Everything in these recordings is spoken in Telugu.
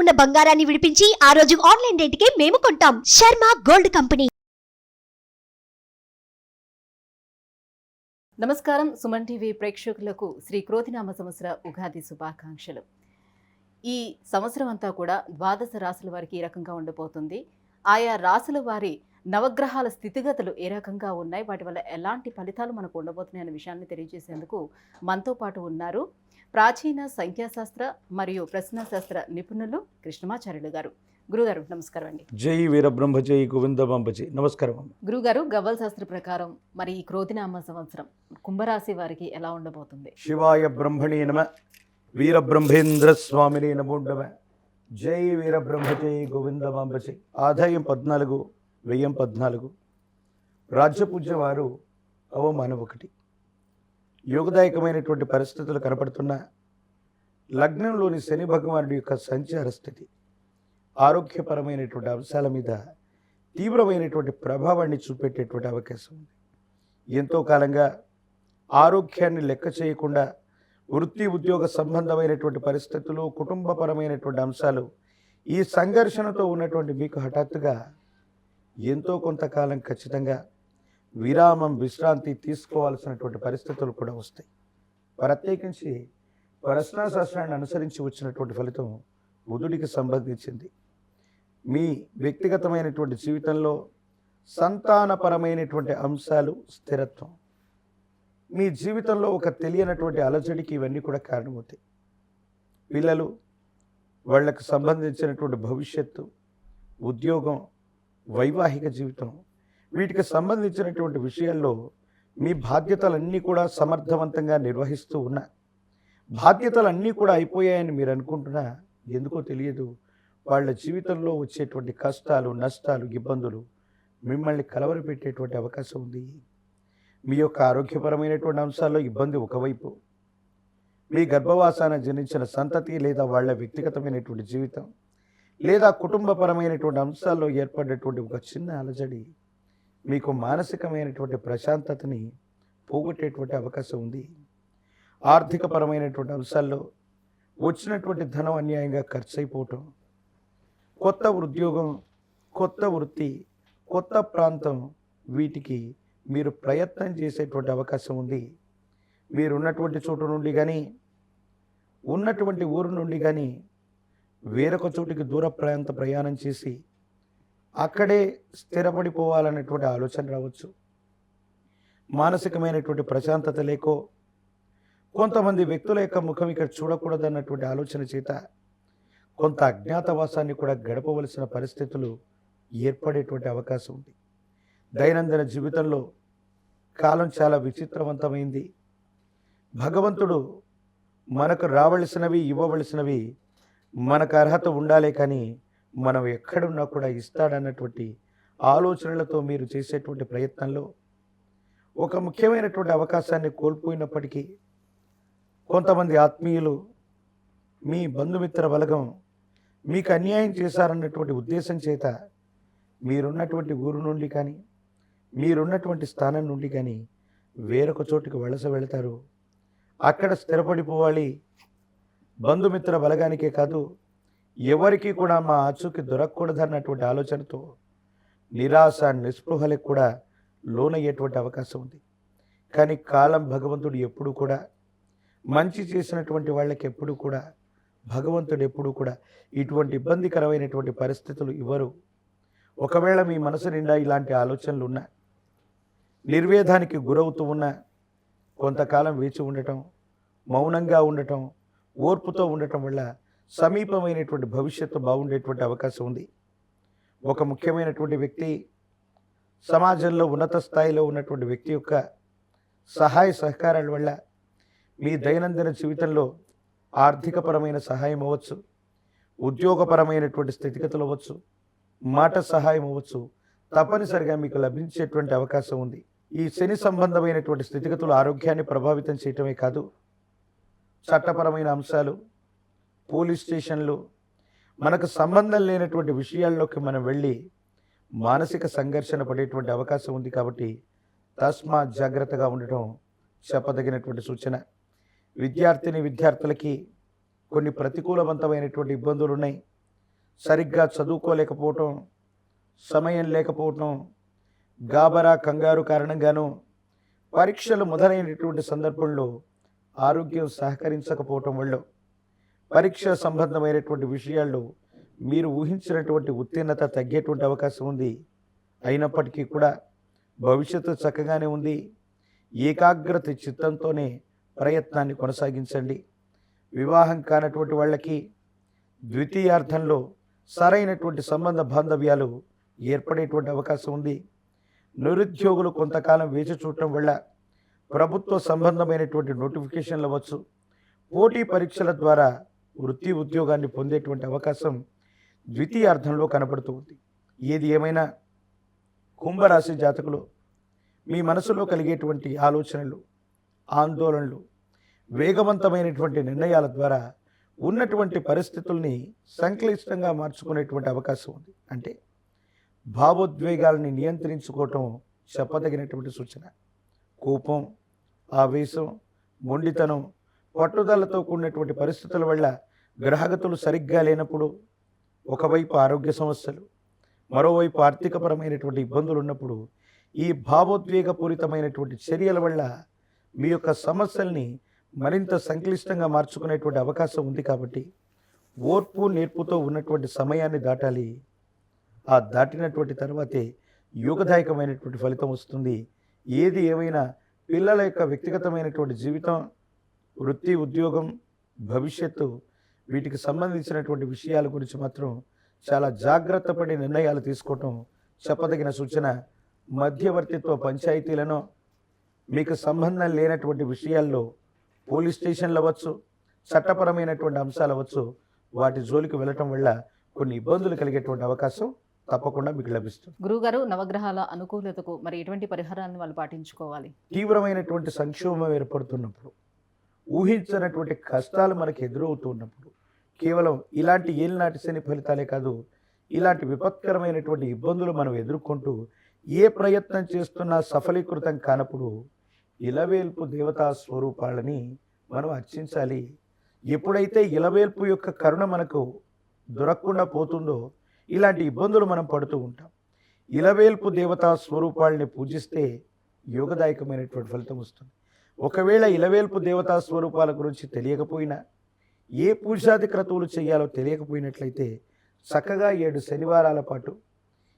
ఉన్న బంగారాన్ని విడిపించి ఆ రోజు ఆన్లైన్ రేటుకే మేము కొంటాం. Sharma gold company. నమస్కారం. సుమన్ టీవీ ప్రేక్షకులకు శ్రీ క్రోతినామ సంవత్సర ఉగాది శుభాకాంక్షలు. ఈ సంవత్సరం అంతా కూడా ద్వాదశ రాశుల వారికి ఈ రకంగా ఉండబోతుంది ఆయా రాశుల వారి నవగ్రహాల స్థితిగతులు ఏ రకంగా ఉన్నాయి? వాటి వల్ల ఎలాంటి ఫలితాలు మనకు ఉండబోతున్నాయి? అనే విషయాన్ని తెలియజేసేందుకు మనతో పాటు ఉన్నారు. ప్రాచీన సంఖ్యాశాస్త్ర మరియు ప్రశ్నాశాస్త్ర నిపుణులు కృష్ణమాచార్యులు గారు. గురుగారు నమస్కారం అండి. జై వీరబ్రహ్మ జై గోవిందమాంబ జై నమస్కారం. గురుగారు గవ్వల శాస్త్ర ప్రకారం మరి ఈ క్రోధినామ సంవత్సరం కుంభరాశి వారికి ఎలా ఉండబోతుంది? శివాయ బ్రహ్మణే నమ వీరబ్రహ్మేంద్ర స్వామిని నమో నమ. జై వీరబ్రహ్మ జై గోవిందమాంబ జై ఆదాయం పద్నాలుగు వ్యయం పద్నాలుగు. రాజ్యపూజ్య వారు అవమానం ఒకటి. యోగదాయకమైనటువంటి పరిస్థితులు కనపడుతున్న లగ్నంలోని శని భగవానుడి యొక్క సంచార స్థితి ఆరోగ్యపరమైనటువంటి అంశాల మీద తీవ్రమైనటువంటి ప్రభావాన్ని చూపెట్టేటువంటి అవకాశం ఉంది. ఎంతో కాలంగా ఆరోగ్యాన్ని లెక్క చేయకుండా వృత్తి ఉద్యోగ సంబంధమైనటువంటి పరిస్థితులు కుటుంబపరమైనటువంటి అంశాలు ఈ సంఘర్షణతో ఉన్నటువంటి మీకు హఠాత్తుగా ఎంతో కొంతకాలం ఖచ్చితంగా విరామం విశ్రాంతి తీసుకోవాల్సినటువంటి పరిస్థితులు కూడా వస్తాయి. ప్రత్యేకించి ప్రశ్నాశాస్త్రాన్ని అనుసరించి వచ్చినటువంటి ఫలితం బుధుడికి సంబంధించింది. మీ వ్యక్తిగతమైనటువంటి జీవితంలో సంతానపరమైనటువంటి అంశాలు స్థిరత్వం. మీ జీవితంలో ఒక తెలియనటువంటి అలజడికి ఇవన్నీ కూడా కారణమవుతాయి. పిల్లలు వాళ్ళకు సంబంధించినటువంటి భవిష్యత్తు ఉద్యోగం వైవాహిక జీవితం వీటికి సంబంధించినటువంటి విషయాల్లో మీ బాధ్యతలన్నీ కూడా సమర్థవంతంగా నిర్వహిస్తూ ఉన్నా బాధ్యతలన్నీ కూడా అయిపోయాయని మీరు అనుకుంటున్నా ఎందుకో తెలియదు. వాళ్ళ జీవితంలో వచ్చేటువంటి కష్టాలు నష్టాలు ఇబ్బందులు మిమ్మల్ని కలవరపెట్టేటువంటి అవకాశం ఉంది. మీ యొక్క ఆరోగ్యపరమైనటువంటి అంశాల్లో ఇబ్బంది ఒకవైపు మీ గర్భవాసాన జనించిన సంతతి లేదా వాళ్ళ వ్యక్తిగతమైనటువంటి జీవితం లేదా కుటుంబపరమైనటువంటి అంశాల్లో ఏర్పడినటువంటి ఒక చిన్న అలజడి మీకు మానసికమైనటువంటి ప్రశాంతతని పోగొట్టేటువంటి అవకాశం ఉంది. ఆర్థికపరమైనటువంటి అంశాల్లో వచ్చినటువంటి ధనం అన్యాయంగా ఖర్చు అయిపోవటం కొత్త ఉద్యోగం కొత్త వృత్తి కొత్త ప్రాంతం వీటికి మీరు ప్రయత్నం చేసేటువంటి అవకాశం ఉంది. మీరు ఉన్నటువంటి చోటు నుండి కానీ ఉన్నటువంటి ఊరు నుండి కానీ వేరొక చోటికి దూర ప్రాంత ప్రయాణం చేసి అక్కడే స్థిరపడిపోవాలనేటువంటి ఆలోచన రావచ్చు. మానసికమైనటువంటి ప్రశాంతత లేకో కొంతమంది వ్యక్తుల యొక్క ముఖం ఇక్కడ చూడకూడదన్నటువంటి ఆలోచన చేత కొంత అజ్ఞాతవాసాన్ని కూడా గడపవలసిన పరిస్థితులు ఏర్పడేటువంటి అవకాశం ఉంది. దైనందిన జీవితంలో కాలం చాలా విచిత్రవంతమైంది. భగవంతుడు మనకు రావలసినవి ఇవ్వవలసినవి మనకు అర్హత ఉండాలే కానీ మనం ఎక్కడున్నా కూడా ఇస్తాడన్నటువంటి ఆలోచనలతో మీరు చేసేటువంటి ప్రయత్నంలో ఒక ముఖ్యమైనటువంటి అవకాశాన్ని కోల్పోయినప్పటికీ కొంతమంది ఆత్మీయులు మీ బంధుమిత్ర బలగం మీకు అన్యాయం చేశారన్నటువంటి ఉద్దేశం చేత మీరున్నటువంటి ఊరు నుండి కానీ మీరున్నటువంటి స్థానం నుండి కానీ వేరొక చోటుకి వలస వెళతారు. అక్కడ స్థిరపడిపోవాలి. బంధుమిత్ర బలగానికే కాదు ఎవరికి కూడా మా ఆచూకి దొరకకూడదన్నటువంటి ఆలోచనతో నిరాశ నిస్పృహలకు కూడా లోనయ్యేటువంటి అవకాశం ఉంది. కానీ కాలం భగవంతుడు ఎప్పుడు కూడా మంచి చేసినటువంటి వాళ్ళకి ఎప్పుడు కూడా భగవంతుడు ఎప్పుడు కూడా ఇటువంటి ఇబ్బందికరమైనటువంటి పరిస్థితులు ఇవ్వరు. ఒకవేళ మీ మనసు నిండా ఇలాంటి ఆలోచనలు ఉన్నా నిర్వేదానికి గురవుతూ ఉన్న కొంతకాలం వేచి ఉండటం మౌనంగా ఉండటం ఓర్పుతో ఉండటం వల్ల సమీపమైనటువంటి భవిష్యత్తు బాగుండేటువంటి అవకాశం ఉంది. ఒక ముఖ్యమైనటువంటి వ్యక్తి సమాజంలో ఉన్నత స్థాయిలో ఉన్నటువంటి వ్యక్తి యొక్క సహాయ సహకారాల వల్ల మీ దైనందిన జీవితంలో ఆర్థికపరమైన సహాయం అవ్వచ్చు ఉద్యోగపరమైనటువంటి స్థితిగతులు అవ్వచ్చు మాట సహాయం అవ్వచ్చు తప్పనిసరిగా మీకు లభించేటువంటి అవకాశం ఉంది. ఈ శని సంబంధమైనటువంటి స్థితిగతులు ఆరోగ్యాన్ని ప్రభావితం చేయటమే కాదు చట్టపరమైన అంశాలు పోలీస్ స్టేషన్లు మనకు సంబంధం లేనటువంటి విషయాల్లోకి మనం వెళ్ళి మానసిక సంఘర్షణ పడేటువంటి అవకాశం ఉంది కాబట్టి తస్మా జాగ్రత్తగా ఉండటం చెప్పదగినటువంటి సూచన. విద్యార్థిని విద్యార్థులకి కొన్ని ప్రతికూలవంతమైనటువంటి ఇబ్బందులు ఉన్నాయి సరిగ్గా చదువుకోలేకపోవటం సమయం లేకపోవటం గాబరా కంగారు కారణంగాను పరీక్షలు మొదలైనటువంటి సందర్భంలో ఆరోగ్యం సహకరించకపోవటం వల్ల పరీక్ష సంబంధమైనటువంటి విషయాల్లో మీరు ఊహించినటువంటి ఉత్తీర్ణత తగ్గేటువంటి అవకాశం ఉంది. అయినప్పటికీ కూడా భవిష్యత్తు చక్కగానే ఉంది. ఏకాగ్రత చిత్తంతోనే ప్రయత్నాన్ని కొనసాగించండి. వివాహం కానటువంటి వాళ్ళకి ద్వితీయార్థంలో సరైనటువంటి సంబంధ బాంధవ్యాలు ఏర్పడేటువంటి అవకాశం ఉంది. నిరుద్యోగులు కొంతకాలం వేచి చూడటం వల్ల ప్రభుత్వ సంబంధమైనటువంటి నోటిఫికేషన్లు అవ్వచ్చు. పోటీ పరీక్షల ద్వారా వృత్తి ఉద్యోగాన్ని పొందేటువంటి అవకాశం ద్వితీయార్థంలో కనపడుతుంది ఏది ఏమైనా కుంభరాశి జాతకులు మీ మనసులో కలిగేటువంటి ఆలోచనలు ఆందోళనలు వేగవంతమైనటువంటి నిర్ణయాల ద్వారా ఉన్నటువంటి పరిస్థితుల్ని సంక్లిష్టంగా మార్చుకునేటువంటి అవకాశం ఉంది. అంటే భావోద్వేగాలని నియంత్రించుకోవటం చెప్పదగినటువంటి సూచన. కోపం ఆవేశం మొండితనం పట్టుదలతో కూడినటువంటి పరిస్థితుల వల్ల గ్రహగతులు సరిగ్గా లేనప్పుడు ఒకవైపు ఆరోగ్య సమస్యలు మరోవైపు ఆర్థికపరమైనటువంటి ఇబ్బందులు ఉన్నప్పుడు ఈ భావోద్వేగపూరితమైనటువంటి చర్యల వల్ల మీ యొక్క సమస్యల్ని మరింత సంక్లిష్టంగా మార్చుకునేటువంటి అవకాశం ఉంది కాబట్టి ఓర్పు నేర్పుతో ఉన్నటువంటి సమయాన్ని దాటాలి. ఆ దాటినటువంటి తర్వాతే యోగదాయకమైనటువంటి ఫలితం వస్తుంది. ఏది ఏమైనా పిల్లల యొక్క వ్యక్తిగతమైనటువంటి జీవితం వృత్తి ఉద్యోగం భవిష్యత్తు వీటికి సంబంధించినటువంటి విషయాల గురించి మాత్రం చాలా జాగ్రత్త పడి నిర్ణయాలు తీసుకోవటం చెప్పదగిన సూచన. మధ్యవర్తిత్వ పంచాయతీలను మీకు సంబంధం లేనటువంటి విషయాల్లో పోలీస్ స్టేషన్లు అవ్వచ్చు చట్టపరమైనటువంటి అంశాలు అవ్వచ్చు వాటి జోలికి వెళ్ళటం వల్ల కొన్ని ఇబ్బందులు కలిగేటువంటి అవకాశం తప్పకుండా మీకు లభిస్తుంది. గురుగారు నవగ్రహాల అనుకూలతకు మరి ఎటువంటి పరిహారాలను వాళ్ళు పాటించుకోవాలి? తీవ్రమైనటువంటి సంక్షోభం ఏర్పడుతున్నప్పుడు ఊహించనటువంటి కష్టాలు మనకు ఎదురవుతున్నప్పుడు కేవలం ఇలాంటి ఏలినాటి శని ఫలితాలే కాదు ఇలాంటి విపత్కరమైనటువంటి ఇబ్బందులు మనం ఎదుర్కొంటూ ఏ ప్రయత్నం చేస్తున్నా సఫలీకృతం కానప్పుడు ఇలవేల్పు దేవతా స్వరూపాలని మనం అర్చించాలి. ఎప్పుడైతే ఇలవేల్పు యొక్క కరుణ మనకు దొరకకుండా పోతుందో ఇలాంటి ఇబ్బందులు మనం పడుతూ ఉంటాం. ఇలవేల్పు దేవతా స్వరూపాలని పూజిస్తే యోగదాయకమైనటువంటి ఫలితం వస్తుంది. ఒకవేళ ఇలవేల్పు దేవతా స్వరూపాల గురించి తెలియకపోయినా ఏ పూజాది క్రతువులు చేయాలో తెలియకపోయినట్లయితే చక్కగా ఏడు శనివారాల పాటు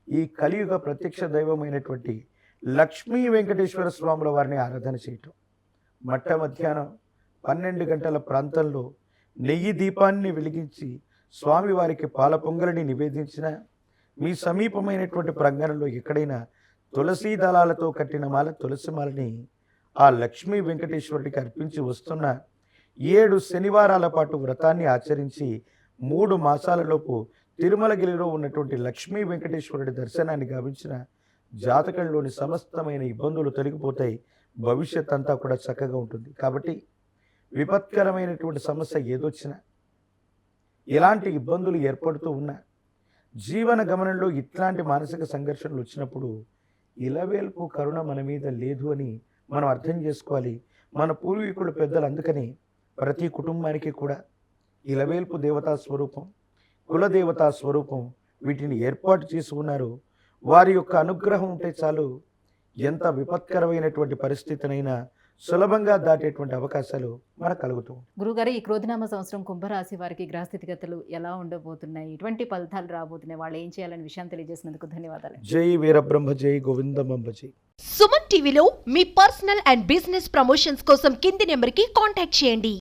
ఈ కలియుగ ప్రత్యక్ష దైవమైనటువంటి లక్ష్మీ వెంకటేశ్వర స్వాముల వారిని ఆరాధన చేయటం. మట్ట మధ్యాహ్నం పన్నెండు గంటల ప్రాంతంలో నెయ్యి దీపాన్ని వెలిగించి స్వామివారికి పాల పొంగలిని నివేదించిన మీ సమీపమైనటువంటి ప్రాంగణంలో ఎక్కడైనా తులసీ దళాలతో కట్టిన మాల తులసి మాలని ఆ లక్ష్మీ వెంకటేశ్వరుడికి అర్పించి వస్తున్న ఏడు శనివారాల పాటు వ్రతాన్ని ఆచరించి మూడు మాసాలలోపు తిరుమలగిరిలో ఉన్నటువంటి లక్ష్మీ వెంకటేశ్వరుడి దర్శనాన్ని గావించిన జాతకంలోని సమస్తమైన ఇబ్బందులు తొలగిపోతాయి. భవిష్యత్ అంతా కూడా చక్కగా ఉంటుంది. కాబట్టి విపత్కరమైనటువంటి సమస్య ఏదొచ్చినా ఎలాంటి ఇబ్బందులు ఏర్పడుతూ ఉన్నా జీవన గమనంలో ఇట్లాంటి మానసిక సంఘర్షణలు వచ్చినప్పుడు ఇలవేల్పు కరుణ మన మీద లేదు అని మనం అర్థం చేసుకోవాలి. మన పూర్వీకుల పెద్దలు అందుకని ప్రతి కుటుంబానికి కూడా ఇలవేల్పు దేవతా స్వరూపం కులదేవతా స్వరూపం వీటిని ఏర్పాటు చేసి ఉన్నారు. వారి యొక్క అనుగ్రహం ఉంటే చాలు ఎంత విపత్కరమైనటువంటి పరిస్థితినైనా సులభంగా దాటేటువంటి అవకాశాలు మనకు కలుగుతూ. గురుగారు ఈ క్రోధినామ సంవత్సరం కుంభరాశి వారికి గ్రహ స్థితిగతులు ఎలా ఉండబోతున్నాయి? ఎటువంటి ఫలితాలు రాబోతున్నాయి? వాళ్ళు ఏం చేయాలనే విషయం తెలియజేసినందుకు ధన్యవాదాలు. జై వీరబ్రహ్మ జై గోవిందమంబ జై. సుమన్ టీవీలో మీ పర్సనల్ అండ్ బిజినెస్ ప్రమోషన్స్ కోసం కింది నెంబర్కి కాంటాక్ట్ చేయండి.